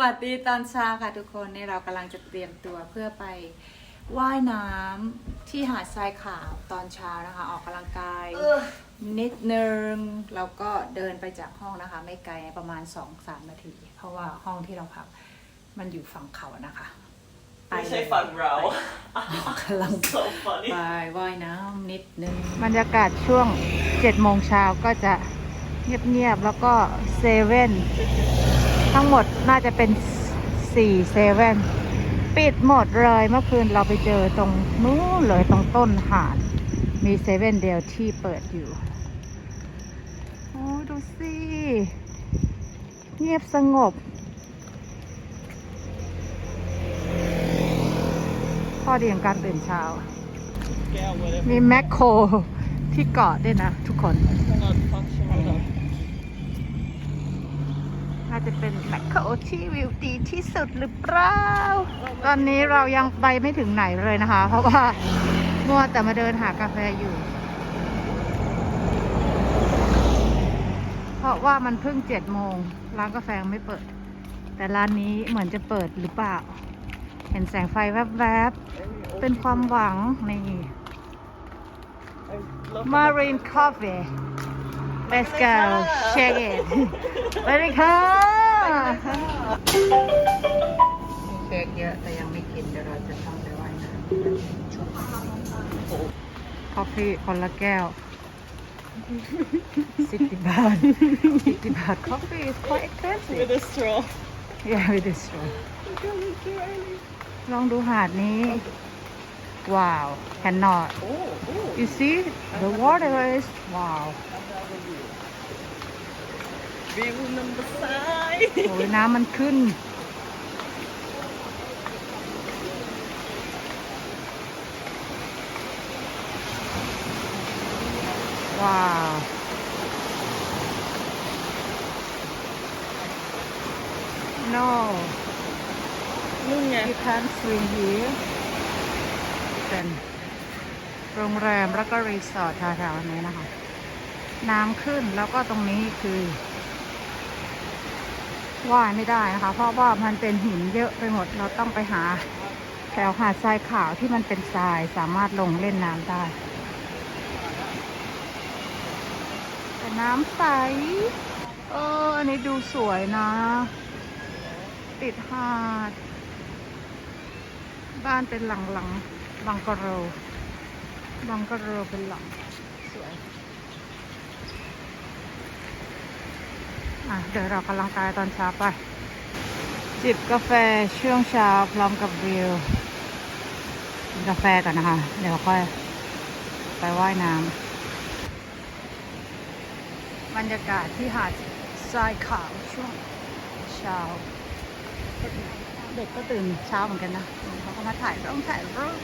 วัสดีตอนเช้าค่ะทุกคนนี่เรากำลังจะเตรียมตัวเพื่อไปว่ายน้ำที่หาดทรายขาวตอนเช้านะคะ ออกกำลังกายนิดนึงแล้วก็เดินไปจากห้องนะคะ ไม่ไกลประมาณ 2-3 นาที เพราะว่าห้องที่เราพักมันอยู่ฝั่งเขานะคะไม่ใช่ฝั่งเรากำลัง so funny ไปว่ายน้ำนิดนึงบรรยากาศช่วง7โมงเช้าก็จะเงียบๆแล้วก็เซเว่น ทั้งหมดน่าจะเป็น4เซเว่นปิดหมดเลยเมื่อคืนเราไปเจอตรงนู้นเลยตรงต้นหาด มีเซเว่นเดียวที่เปิดอยู่ โอ้ดูสิ เงียบสงบ ข้อดีของการตื่นเช้า มีแมคโครที่เกาะด้วยนะทุกคน จะเป็นแมคโครที่วิวดีที่สุดหรือเปล่า ตอนนี้เรายังไปไม่ถึงไหนเลยนะคะ เพราะว่ามัวแต่มาเดินหากาแฟอยู่ เพราะว่ามันเพิ่งเจ็ดโมง ร้านกาแฟไม่เปิด แต่ร้านนี้เหมือนจะเปิดหรือเปล่า เห็นแสงไฟแวบๆ เป็นความหวังนี่ Marine Coffee Let's go check it ไปเลยค่ะมีเค้กเยอะแต่ยังไม่กินเดี๋ยวเราจะต้องไปว่ายน้ำคอฟฟี่คนละแก้วสิบบาทสิบบาท Coffee is quite expensive with a straw yeah it is true We're coming too early ลองดูหาดนี้ ว้าว cannot oh oh you see the water is wow View number five โอ้ยน้ำมันขึ้น ว้าว no นู่นไง you can't swim here เป็นโรงแรมแล้วก็รีสอร์ทแถวๆนี้นะคะ น้ำขึ้นแล้วก็ตรงนี้คือ ว่ายไม่ได้นะคะ เพราะว่ามันเป็นหินเยอะไปหมด เราต้องไปหาแถวหาดทรายขาวที่มันเป็นทรายสามารถลงเล่นน้ำได้แต่น้ำใส เออ อันนี้ดูสวยนะ ติดหาด บ้านเป็นหลังหลังบังกะโรบังกะโรเป็นหลัง สวย อะเดี๋ยวเรากำลังกายตอนเช้าไป จิบกาแฟช่วงเช้าพร้อมกับวิวกินกาแฟก่อนนะคะ เดี๋ยวค่อยไปว่ายน้ำบรรยากาศที่หาดทรายขาวช่วงเช้า เด็กก็ตื่นเช้าเหมือนกันนะเขาก็มาถ่ายรูปถ่ายรูป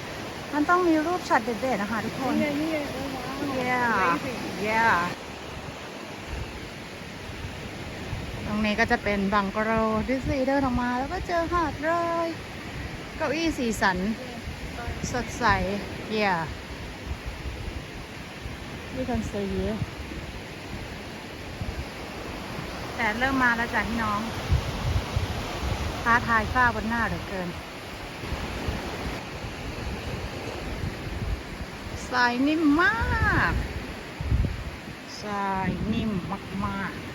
มันต้องมีรูปช็อตเด็ดๆนะคะทุกคนนี่ไงนี่ไง yeah yeah ต รงนี้ก็จะเป็นบังกะโรดิสนีย์เดินออกมาแล้วก็เจอหาดเลย เก้าอี้สีสัน สดใส yeah you can stay here แต่เริ่มมาแล้วจ้ะพี่น้องท้าทายฝ้าบนหน้าเหลือเกินทรายนิ่มมากทรายนิ่มมากๆ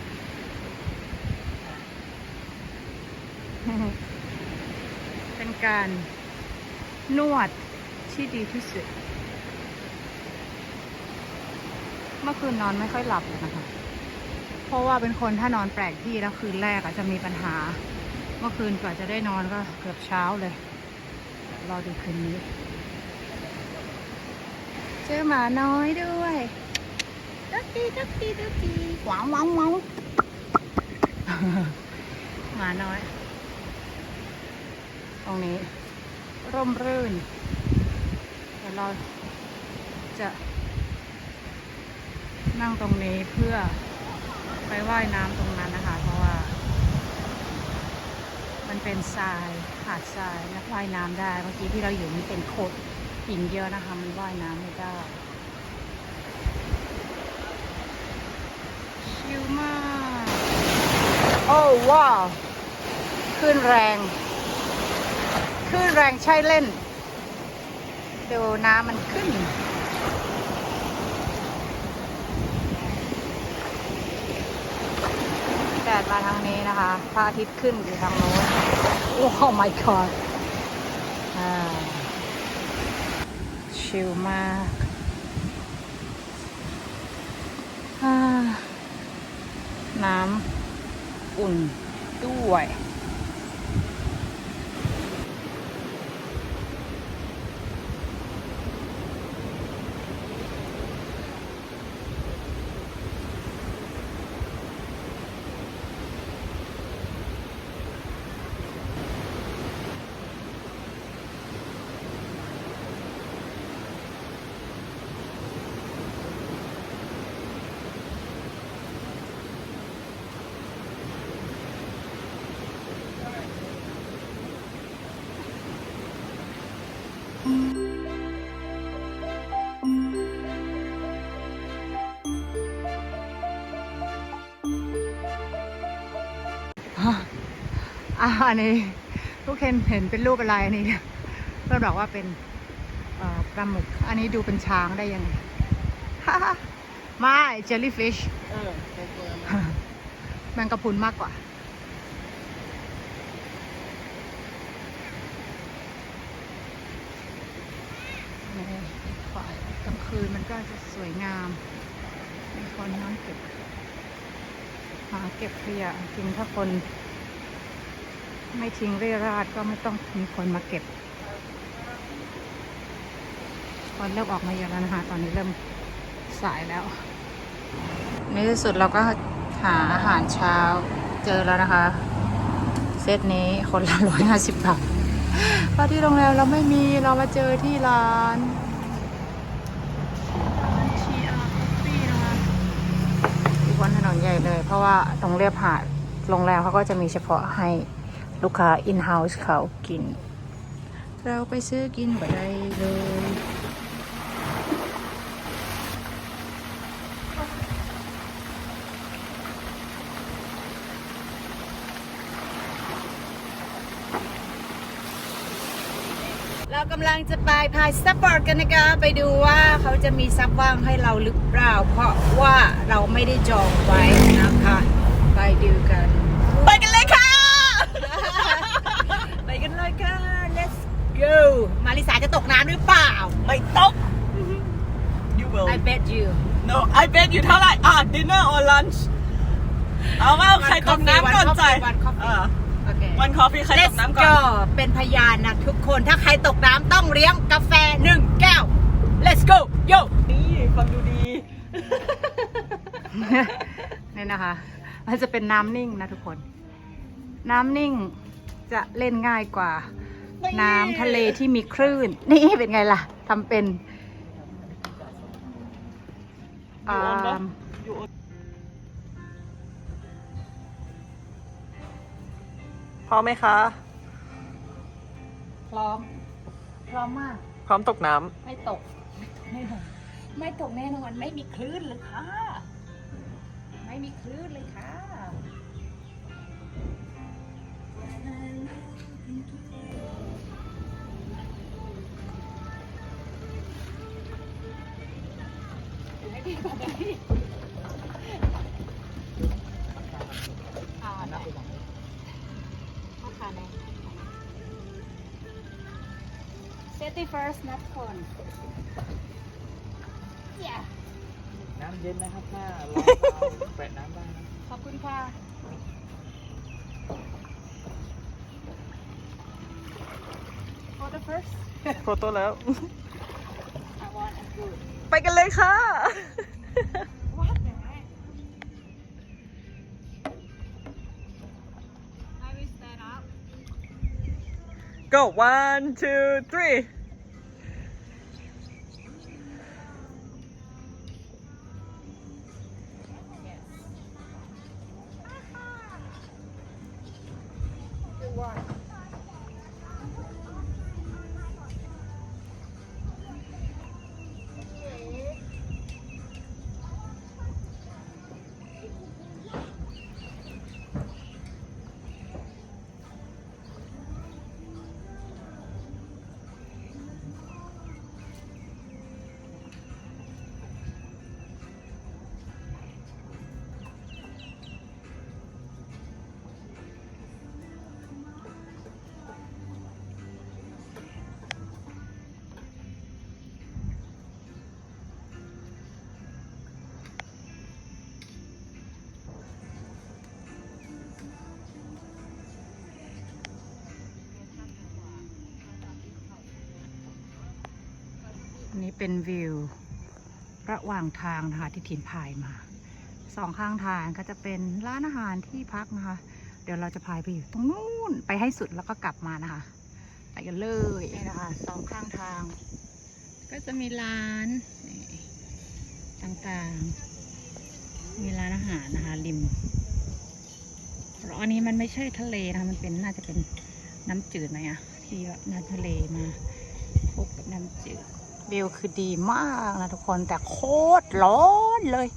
เป็นการนวดที่ดีที่สุด เมื่อคืนนอนไม่ค่อยหลับเลยนะคะ เพราะว่าเป็นคนถ้านอนแปลกที่แล้วคืนแรกอะจะมีปัญหา เมื่อคืนกว่าจะได้นอนก็เกือบเช้าเลยรอดูคืนนี้ เจอหมาน้อยด้วยดุกดีดุกดีดุกดีว้าวว้าวว้าวหมาน้อย ตรงนี้ ร่มรื่น เดี๋ยวเราจะนั่งตรงนี้เพื่อไปว่ายน้ำตรงนั้นนะคะ เพราะว่า มันเป็นทรายหาดทรายและว่ายน้ำได้ เมื่อกี้ที่เราอยู่มันเป็นโขดหินเยอะนะคะ มันว่ายน้ำไม่ได้ชิลมาก โอ้ว้าว ขึ้นแรง ขึ้นแรงใช่เล่น ดูน้ำมันขึ้น แดดมาทางนี้นะคะพระอาทิตย์ขึ้นอยู่ทางโน้น โอ้ my god อ่าชิลมากาน้ำอุ่นด้วย อันนี้ลูกเคนเห็นเป็นรูปอะไรอันนี้เพื่อนบอกว่าเป็นปลาหมึก อันนี้ดูเป็นช้างได้ยังไงไม่เจลลี่ฟิชแมงกะพรุนมากกว่า กลางคืนมันก็จะสวยงาม มีคนนั่งเก็บหาเก็บขยะจริงถ้าคน ไม่ทิ้งเรี่ราดก็ไม่ต้องมีคนมาเก็บคนเริ่มออกมาเยอะแล้วนะคะตอนนี้เริ่มสายแล้ว ในที่สุดเราก็หาอาหารเช้าเจอแล้วนะคะ เซตนี้คนละร้อยห้าสิบบาทเพราะที่โรงแรมเราไม่มีเรามาเจอที่ร้านร้านทีอาร์คอฟฟี่นะคะอยู่บนถนนใหญ่เลย เพราะว่าตรงเรียบหาดโรงแรมเขาก็จะมีเฉพาะให้ ลูกค้า in house เขากิน เราไปซื้อกินไปได้เลยเรากำลังจะไปพายซับบอร์ดกันนะคะ ไปดูว่าเขาจะมีซับว่างให้เราหรือเปล่า เพราะว่าเราไม่ได้จองไว้นะคะ ไปดูกันเลยค่ะ ไปกันเลยค่ะ let's go มาริสาจะตกน้ำหรือเปล่า ไม่ตก you will I bet you no I bet you เท่าไหร่อะ dinner or lunch เอาว่าใครตกน้ำก่อนจ่ายวันคอฟเอฟี่อโอเควันคอฟฟี่ใครต Let's กน้ำก่อน go เป็นพยานนะทุกคนถ้าใครตกน้ำต้องเลี้ยงกาแฟหนึ่งแก้ว let's go yo นี่ฟังดูดีนี่นะคะ มันจะเป็นน้ำนิ่งนะทุกคน น้ำนิ่งจะเล่นง่ายกว่า น้ำทะเลที่มีคลื่น นี่เป็นไงล่ะทำเป็นอยู่อ่อ่อนปะาอยู่อ่อนพร้อมไหมคะ พร้อม พร้อมมาก พร้อมตกน้ไม่ตกไม่ตกไม่ตกแน่นอนไม่มีคลื่นเลยค่ะ ไม่มีคลื่นเลยค่ะ ให้พี่ก่อนนะพี่อ่าได้เอาค่ะแน่ Safety first นัดคน yeah น้ำเย็นนะครับถ้าร้อนเราแปะน้ำได้นะขอบคุณค่ะ Photo first ำโฟโต้แล้ว I want a good ไปกันเลยค่ะ What the heck I will stand up go one two three นี่เป็นวิว ระหว่างทางนะคะที่ทีนพายมา สองข้างทางก็จะเป็นร้านอาหารที่พักนะคะ เดี๋ยวเราจะพายไปอยู่ตรงนู้นไปให้สุดแล้วก็กลับมานะคะ ไปกันเลยนี่นะคะสองข้างทาง ก็จะมีร้านต่างๆ มีร้านอาหารนะคะริมเพราะอันนี้มันไม่ใช่ทะเลนะคะมันเป็นน่าจะเป็นน้ำจืดไหมอะที่น้ำทะเลมาพบกับน้ำจืด วิวคือดีมากนะทุกคนแต่โคตรร้อนเลย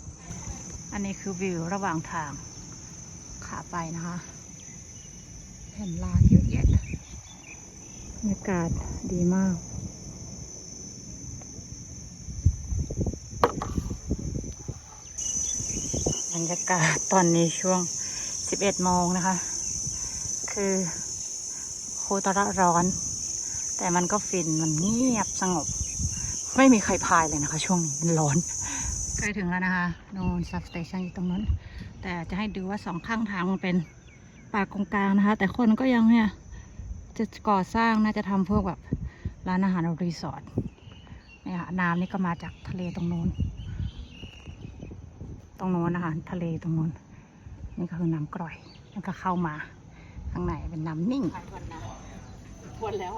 อันนี้คือวิวระหว่างทางขาไปนะคะ เห็นร้านเยอะแยะบรรยากาศดีมากบรรยากาศตอนนี้ช่วง 11 โมงนะคะ คือโคตรร้อน แต่มันก็ฟิน มันเงียบสงบ ไม่มีใครพายเลยนะคะ ช่วงนี้มันร้อนใกล้ถึงแล้วนะคะโนนซับสเตชันอยู่ตรงนั้น แต่จะให้ดูว่าสองข้างทางมันเป็นป่ากงกลางนะคะ แต่คนก็ยังเนี่ยจะก่อสร้างน่าจะทำพวกแบบร้านอาหารรีสอร์ทเนี่ยค่ะน้ำนี่ก็มาจากทะเลตรงนู้น ตรงโน้นนะคะทะเลตรงโน้น นี่ก็คือน้ำกร่อย แล้วก็เข้ามาข้างในเป็นน้ำนิ่งวันแล้ว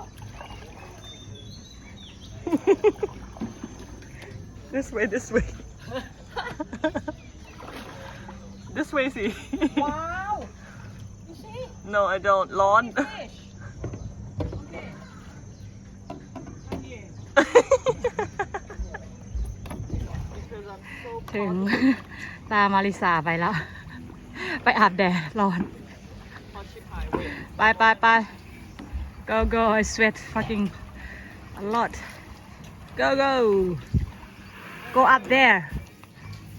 this way this way this way สิ ว้าว you see no I don't ร้อน fish okay here because I'm so ถึง ตามมาริสาไปแล้ว ไปอาบแดดร้อน Hardship highway ไปไปไป go go I sweat fucking a lot go go go up there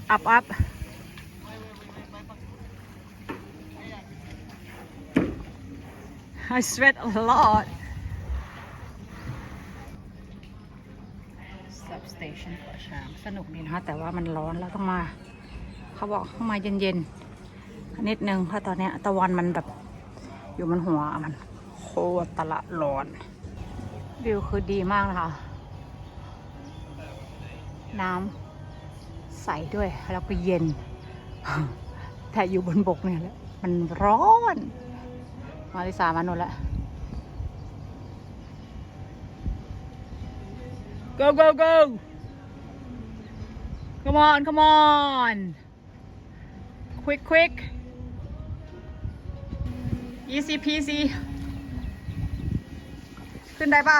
up up I sweat a lot substation ช้างสนุกดีนะคะแต่ว่ามันร้อนแล้วต้องมา เขาบอกต้องมาเย็นๆ นิดนึงเพราะตอนเนี้ยตะวันมันแบบ อยู่มันหัวมันโคตรตะละร้อน วิวคือดีมากนะคะ น้ำใสด้วยแล้วก็เย็น แต่อยู่บนบกเนี่ยแหละมันร้อน มาริสามาโนนล้ว go go go come on come on quick quick easy peasy ขึ้นได้ป่ะ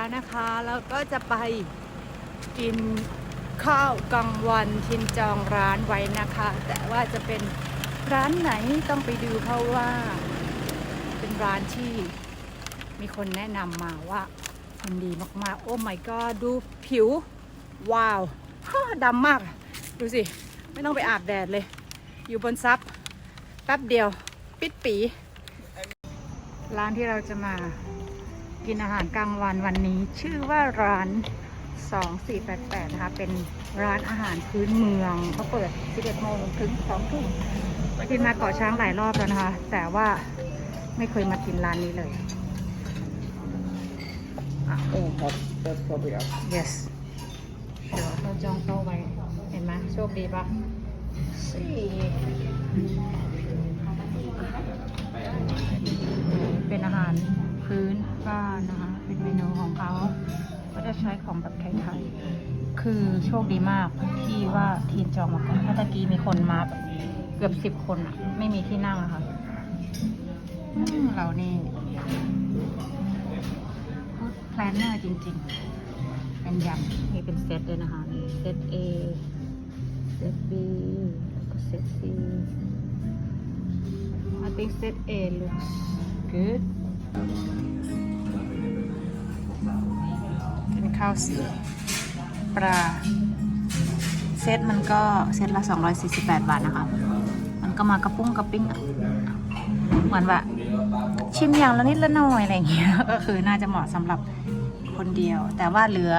แล้วนะคะ แล้วก็จะไปกินข้าวกลางวันทินจองร้านไว้นะคะ แต่ว่าจะเป็นร้านไหนต้องไปดูเพราะว่า เป็นร้านที่มีคนแนะนำมาว่ามันดีมากๆ โอ้ my god ดูผิว ว้าวดำมาก ดูสิ ไม่ต้องไปอาบแดดเลย อยู่บนซับแป๊บเดียว ปิดปี ร้านที่เราจะมา กินอาหารกลางวันวันนี้ ชื่อว่าร้าน 2488 นะคะ เป็นร้านอาหารพื้นเมืองเขาเปิด 11 โมงถึง 2 ทุ่มกินมาเกาะช้างหลายรอบแล้วนะคะ แต่ว่าไม่เคยมากินร้านนี้เลย oh that's that's probably up yes เดี๋ยวเราจองโต๊ะไว้ เห็นไหมโชคดีปะสี่เป็นอาหาร พื้นบ้านนะคะ เป็นเมนูของเขา ก็จะใช้ของแบบไทยๆ คือโชคดีมากที่ว่าทีมจองมาก่อนถ้าตะกี้มีคนมาแบบเกือบสิบคนอะไม่มีที่นั่งอะค่ะอืมเรานี่แพลนเนอร์จริงๆ เป็นยำนี่เป็นเซตเลยนะคะมีเซต A เซต B แล้วก็ set C I think set A looks good เป็นข้าวสีปลาเซตมันก็เซตละ 248 บาทนะคะ มันก็มากระปุ้งกระปิ้งเหมือนว่าชิมอย่างละนิดละหน่อยอะไรอย่างเงี้ย ก็คือน่าจะเหมาะสำหรับคนเดียว แต่ว่าเหลือ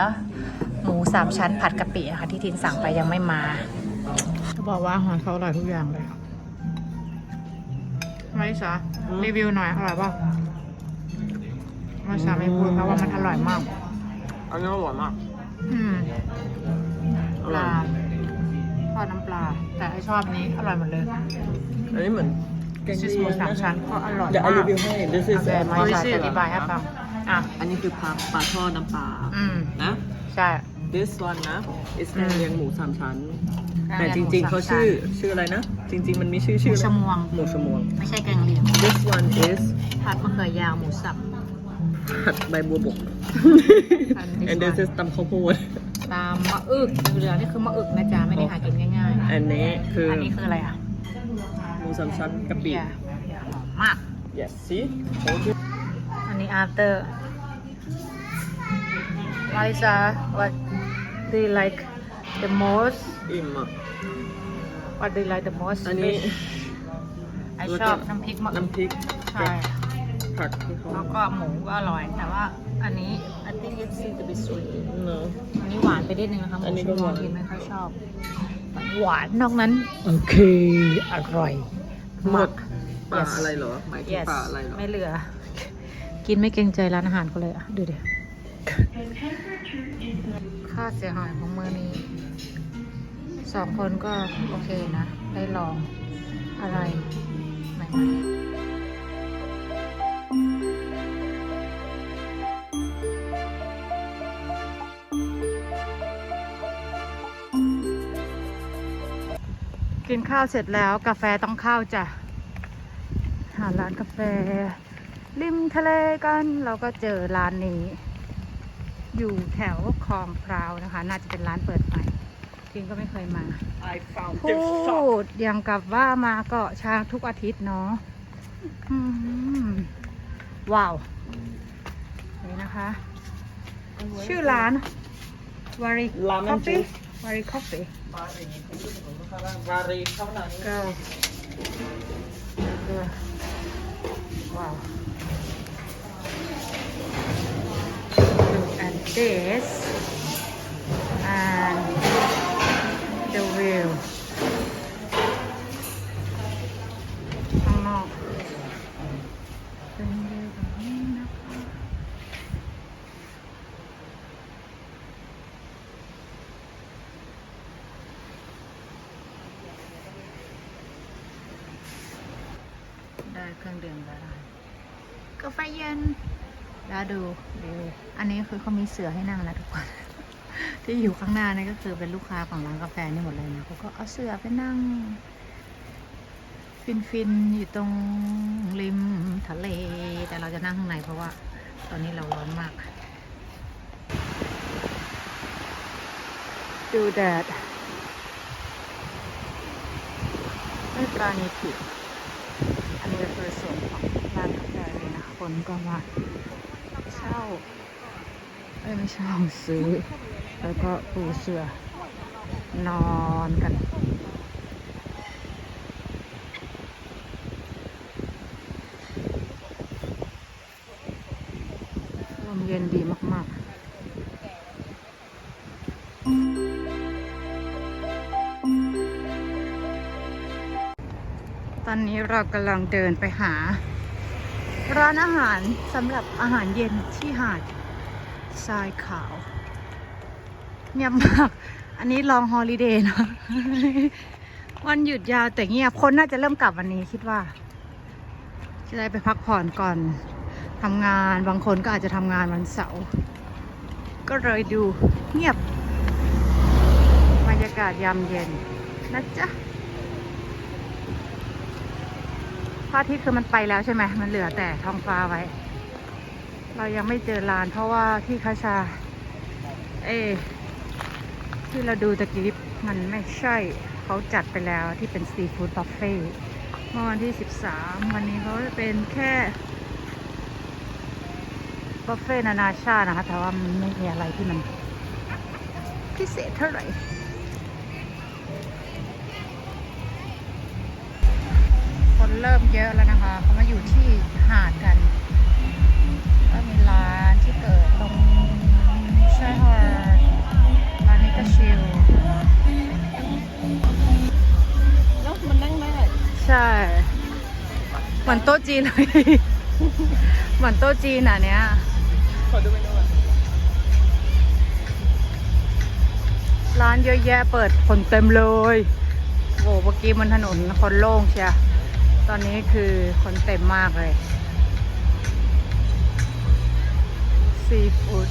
หมูสามชั้นผัดกะปิอะค่ะที่ทินสั่งไปยังไม่มาเขาบอกว่าอาหารเขาอร่อยทุกอย่างเลยไม่สารีวิวหน่อยอร่อยป่ะ ไม่สาไม่พูดเพราะว่ามันอร่อยมาก อันนี้อร่อยมาก อืมอปร่อลายทอดน้ำปลา แต่ไอชอบอันนี้อร่อยหมดเลย อันนี้เหมือนแกงชิสเลีหมูยงสามนะชั้นก็อร่อยเดี๋ยวมาเอารีกวิวให้ this โอ is เคไม่ใช่อธิบายให้ฟังอะอันนี้คือปลาปลาทอดน้ำปลาอืมนะ ใช่ this one นะ is อืแกมงเลียงหมูสามชั้นแกงแต่เลีจยงหมูริงๆเขาสามชั้นชื่อชื่ออะไรนะ จริง ๆ มันมีชื่อหชื่มูอชมวงหมูชมวง ไม่ใช่แกงเหลียง this one is ผัดมะเขือยาวหมูสับ ผัดใบบัวบก And this and this is ตำข้าวโพดตามมะอึกเหลืองๆนี่คือมะอึกนะจ๊ะไม่ได้หากินง่ายอันนี้คือๆออันนี้คืออะไรอะหมูสามชั้นกะปิ เบียร์หอมมาก yes see โอเคอันนี้ after Lisa what do you like the most อิ่มอะ what do you like the most อันนี้ไอชอบน้ำพริกมะอึกน้ำพริก ใช่ ผักที่เขาแล้วก็หมูก็อร่อย แต่ว่าอันนี้ I think it seems to be sweet เนอะ อันนี้หวานไปนิดนึงนะคะหมูอันนี้ก็หวาน กินไม่ค่อยชอบ หวานนอกนั้น โอเค อร่อยหมดปลา Yes อะไรเหรอหมายถึง yes ปลาอะไรเหรอไม่เหลือ กินไม่เกรงใจร้านอาหารเขาเลยอะ ดูดิค่าเสียหายของมือนี้ สองคนก็โอเคนะ ได้ลองอะไรใหม่ๆ กินข้าวเสร็จแล้วกาแฟต้องเข้าจ้ะ หาร้านกาแฟ ริมทะเลกันเราก็เจอร้านนี้ อยู่แถวคลองพร้าวนะคะ น่าจะเป็นร้านเปิดใหม่ทิงก็ไม่เคยมา I found พูดอย่างกับว่ามาเกาะช้างทุกอาทิตย์เนาะอืมว้าว นี่นะคะ ชื่อร้านวาริ Lemon คอฟฟี่ juice วาริคอฟฟี่ วารีเท่านั้นก็ก็ว้าว look at this and the view ข้างนอกเป็นวิวแบบนี้นะคะได้เค รื่องดื่มละลายกาแฟเย็นแล้วดูดูอันนี้คือเขามีเสือให้นั่งนะทุกคน ที่อยู่ข้างหน้านี่ก็คือเป็นลูกค้าของร้านกาแฟนี่หมดเลยนะเขาก็เอาเสือไปนั่ง ฟินฟินๆอยู่ตรงริมทะเล แต่เราจะนั่งข้างในเพราะว่า ตอนนี้เราร้อนมาก ดูแดดไม่ปราณีผิดอันนี้ก็คือส่วนของร้านกาแฟเลยนะ คนก็มาเช่าเอ้ยไม่เช่าซื้อ แล้วก็ปูเสือนอนกันลมเย็นดีมากๆตอนนี้เรากำลังเดินไปหา ร้านอาหารสำหรับอาหารเย็นที่หาดทรายขาวเงียบมาก อันนี้ลองฮอลิเดย์นะวันหยุดยาวแต่เงียบ คนน่าจะเริ่มกลับวันนี้คิดว่า จะได้ไปพักผ่อนก่อนทำงาน บางคนก็อาจจะทำงานวันเสาร์ ก็เลยดูเงียบ บรรยากาศยามเย็นนะจ๊ะ พระอาทิตย์คือมันไปแล้วใช่ไหมมันเหลือแต่ท้องฟ้าไว้ เรายังไม่เจอลาน เพราะว่าที่คาชา เอ ที่เราดูตะกี้มันไม่ใช่เขาจัดไปแล้วที่เป็นซีฟู้ดบุฟเฟ่เมื่อวันที่ 13 วันนี้เขาเป็นแค่บุฟเฟ่นานาชาตินะคะ แต่ว่ามันไม่มีอะไรที่มันพิเศษเท่าไหร่ มเยอะแล้วนะคะเขามาอยู่ที่หาดกัน ก็มีร้านที่เปิดตรงชายหาดร้านนี้ก็ชิลแล้วมันนั่งได้ใช่เหมือนโต๊ะจีนเลยเหมือนโต๊ะจีนอะเนี้ยขอดูเมนูร้านเยอะแยะเปิดคนเต็มเลยโอ้เมื่อกี้บนถนนคนโล่งเชีย ตอนนี้คือคนเต็มมากเลย ซีฟู้ด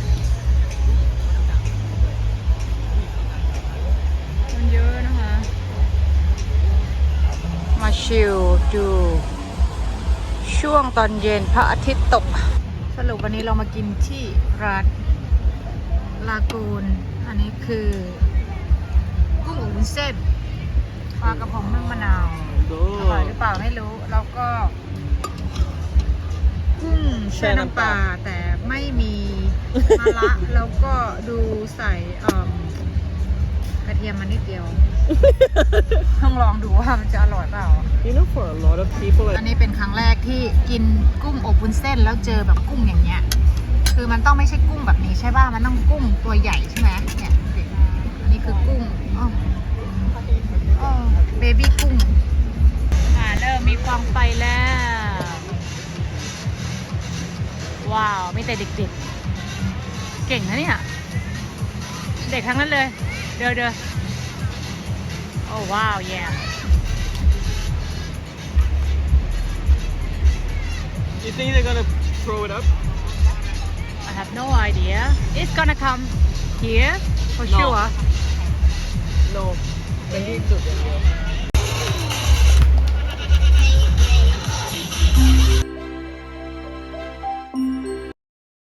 มันเยอะนะคะ มาชิลดู ช่วงตอนเย็นพระอาทิตย์ตก สรุปวันนี้เรามากินที่ร้านลากูน อันนี้คือ กุ้งอบวุ้นเส้นปลากระพงนึ่งมะนาว ดูอร่อยหรือเปล่าไม่รู้แล้วก็กุ้งแช่น้ำปลาแต่ไม่มีมะระแล้วก็ดูใส่เอิ่มกระเทียมมานิดเดียวต้องลองดูว่ามันจะอร่อยเปล่า You know for a lot of people อันนี้เป็นครั้งแรกที่กินกุ้งอบวุ้นเส้นแล้วเจอแบบกุ้งอย่างเงี้ย คือมันต้องไม่ใช่กุ้งแบบนี้ใช่ป่ะ มันต้องกุ้งตัว แต่เด็กๆ เก่งนะเนี่ย เด็กทั้งนั้นเลย เดี๋ยวเดี๋ยวโอ้ว้าวแย่ You think they're gonna throw it up I have no idea. It's gonna come here for No. sure. No เป็นที่จุดอย่างเดียว